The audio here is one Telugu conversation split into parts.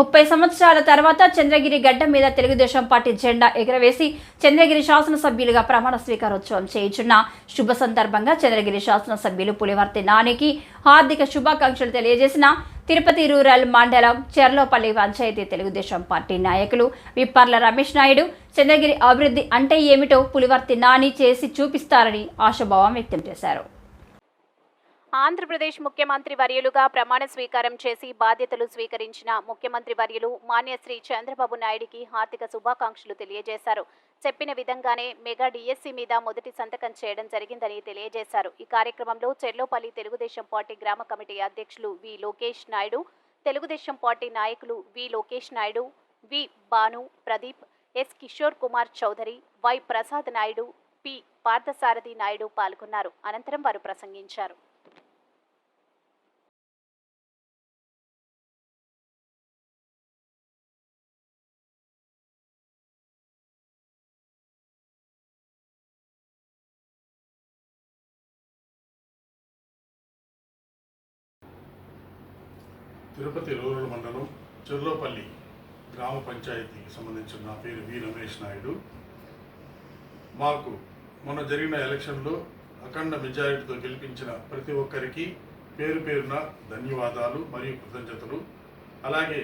ముప్పై సంవత్సరాల తర్వాత చంద్రగిరి గడ్డ మీద తెలుగుదేశం పార్టీ జెండా ఎగురవేసి చంద్రగిరి శాసనసభ్యులుగా ప్రమాణ స్వీకారోత్సవం చేయించున్న శుభ సందర్భంగా చంద్రగిరి శాసనసభ్యులు పులివర్తి నానికి హార్దిక శుభాకాంక్షలు తెలియజేసిన తిరుపతి రూరల్ మండలం చెర్లోపల్లి పంచాయతీ తెలుగుదేశం పార్టీ నాయకులు విప్పర్ల రమేష్ నాయుడు చంద్రగిరి అభివృద్ధి అంటే ఏమిటో పులివర్తి నాని చేసి చూపిస్తారని ఆశాభావం వ్యక్తం చేశారు. ఆంధ్రప్రదేశ్ ముఖ్యమంత్రి వర్యులుగా ప్రమాణ స్వీకారం చేసి బాధ్యతలు స్వీకరించిన ముఖ్యమంత్రి వర్యులు మాన్యశ్రీ చంద్రబాబు నాయుడికి హార్దిక శుభాకాంక్షలు తెలియజేశారు. చెప్పిన విధంగానే మెగా డిఎస్సీ మీద మొదటి సంతకం చేయడం జరిగిందని తెలియజేశారు. ఈ కార్యక్రమంలో చెర్లోపల్లి తెలుగుదేశం పార్టీ గ్రామ కమిటీ అధ్యక్షులు వి లోకేష్ నాయుడు తెలుగుదేశం పార్టీ నాయకులు V Lokesh Naidu V Bhanu Pradeep S Kishore Kumar Chowdary Y Prasad Naidu P Parthasarathi Naidu పాల్గొన్నారు. అనంతరం వారు ప్రసంగించారు. తిరుపతి రూరల్ మండలం చెర్లోపల్లి గ్రామ పంచాయతీకి సంబంధించిన నా పేరు వి రమేష్ నాయుడు. మాకు మొన్న జరిగిన ఎలక్షన్లో అఖండ మెజారిటీతో గెలిపించిన ప్రతి ఒక్కరికి పేరు పేరున ధన్యవాదాలు మరియు కృతజ్ఞతలు. అలాగే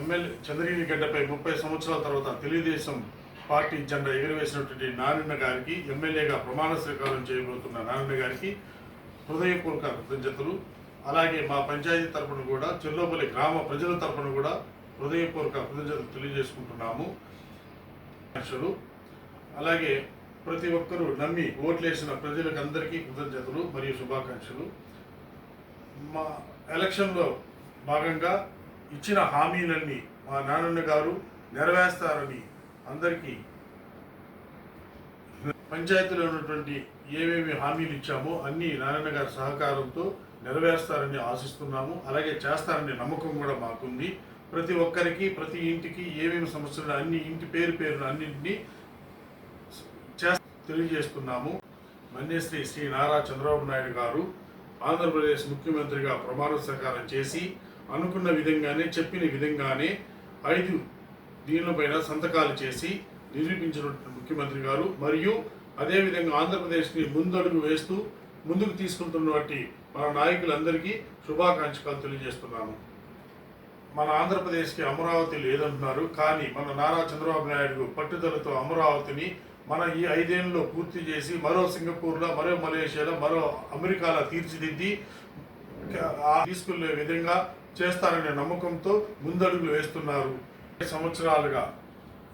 ఎమ్మెల్యే చంద్రగిరి గడ్డపై ముప్పై సంవత్సరాల తర్వాత తెలుగుదేశం పార్టీ జెండా ఎగురవేసినటువంటి నారాయణ గారికి ఎమ్మెల్యేగా ప్రమాణ స్వీకారం చేయబోతున్న నారాయణ గారికి హృదయపూర్వక కృతజ్ఞతలు. అలాగే మా పంచాయతీ తరఫున కూడా చెల్లోపల్లి గ్రామ ప్రజల తరఫున కూడా హృదయపూర్వక కృతజ్ఞతలు తెలియజేసుకుంటున్నాము. ఆకాంక్షలు అలాగే ప్రతి ఒక్కరూ నమ్మి ఓట్లేసిన ప్రజలకు అందరికీ కృతజ్ఞతలు మరియు శుభాకాంక్షలు. మా ఎలక్షన్లో భాగంగా ఇచ్చిన హామీలన్నీ మా నాన్నన్న గారు నెరవేర్స్తారని అందరికీ పంచాయతీలో ఉన్నటువంటి ఏమేమి హామీలు ఇచ్చామో అన్ని నారాయణ గారి సహకారంతో నెరవేరుస్తారని ఆశిస్తున్నాము. అలాగే చేస్తారనే నమ్మకం కూడా మాకుంది. ప్రతి ఒక్కరికి ప్రతి ఇంటికి ఏమేమి సమస్యలు అన్ని ఇంటి పేరు పేరున అన్నింటినీ తెలియజేస్తున్నాము. మన్యశ్రీ శ్రీ నారా చంద్రబాబు నాయుడు గారు ఆంధ్రప్రదేశ్ ముఖ్యమంత్రిగా ప్రమాణ స్వీకారం చేసి అనుకున్న విధంగానే చెప్పిన విధంగానే ఐదు దీనిపైన సంతకాలు చేసి నిరూపించినటువంటి ముఖ్యమంత్రి గారు మరియు అదేవిధంగా ఆంధ్రప్రదేశ్ని ముందడుగు వేస్తూ ముందుకు తీసుకుంటున్నటువంటి మన నాయకులందరికీ శుభాకాంక్షలు తెలియజేస్తున్నాను. మన ఆంధ్రప్రదేశ్కి అమరావతి లేదంటున్నారు కానీ మన నారా చంద్రబాబు నాయుడు పట్టుదలతో అమరావతిని మన ఈ ఐదేళ్ళలో పూర్తి చేసి మరో సింగపూర్లో మరో మలేషియాలో మరో అమెరికాలో తీర్చిదిద్ది ఆ తీసుకునే విధంగా చేస్తారనే నమ్మకంతో ముందడుగులు వేస్తున్నారు. సంవత్సరాలుగా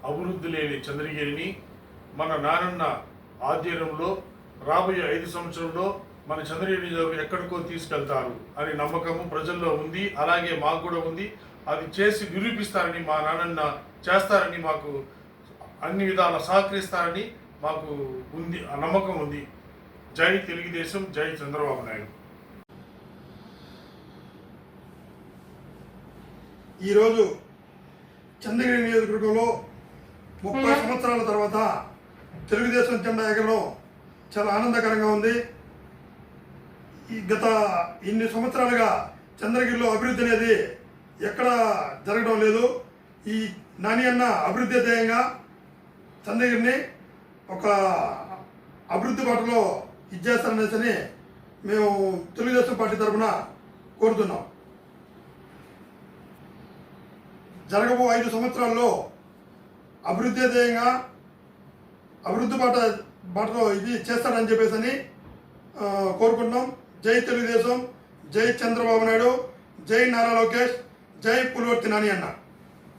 అభివృద్ధి లేని చంద్రగిరిని మన నానన్న ఆధ్వర్యంలో రాబోయే ఐదు సంవత్సరంలో మన చంద్రగిరి నియోజకవర్గం ఎక్కడికో తీసుకెళ్తారు అని నమ్మకము ప్రజల్లో ఉంది అలాగే మాకు కూడా ఉంది. అది చేసి నిరూపిస్తారని మా నాన్నన్న చేస్తారని మాకు అన్ని విధాల సహకరిస్తారని మాకు ఉంది ఆ నమ్మకం ఉంది. జై తెలుగుదేశం జై చంద్రబాబు నాయుడు. ఈరోజు చంద్రగిరి నియోజకవర్గంలో ముప్పై సంవత్సరాల తర్వాత తెలుగుదేశం జెండా ఎగరడం చాలా ఆనందకరంగా ఉంది. ఈ గత ఇన్ని సంవత్సరాలుగా చంద్రగిరిలో అభివృద్ధి అనేది ఎక్కడ జరగడం లేదు. ఈ నాని అన్న అభివృద్ధి ధ్యేయంగా చంద్రగిరిని ఒక అభివృద్ధి బాటలో ఇచ్చేస్తారనేసి మేము తెలుగుదేశం పార్టీ తరఫున కోరుతున్నాం. జరగబో ఐదు సంవత్సరాల్లో అభివృద్ధి ధ్యేయంగా అభివృద్ధి బాట బాటలో ఇది చేస్తాడని చెప్పేసి అని కోరుకుంటున్నాం. జై తెలుగుదేశం జై చంద్రబాబు నాయుడు జై నారా లోకేష్ జై పులివర్తి నాని అన్న.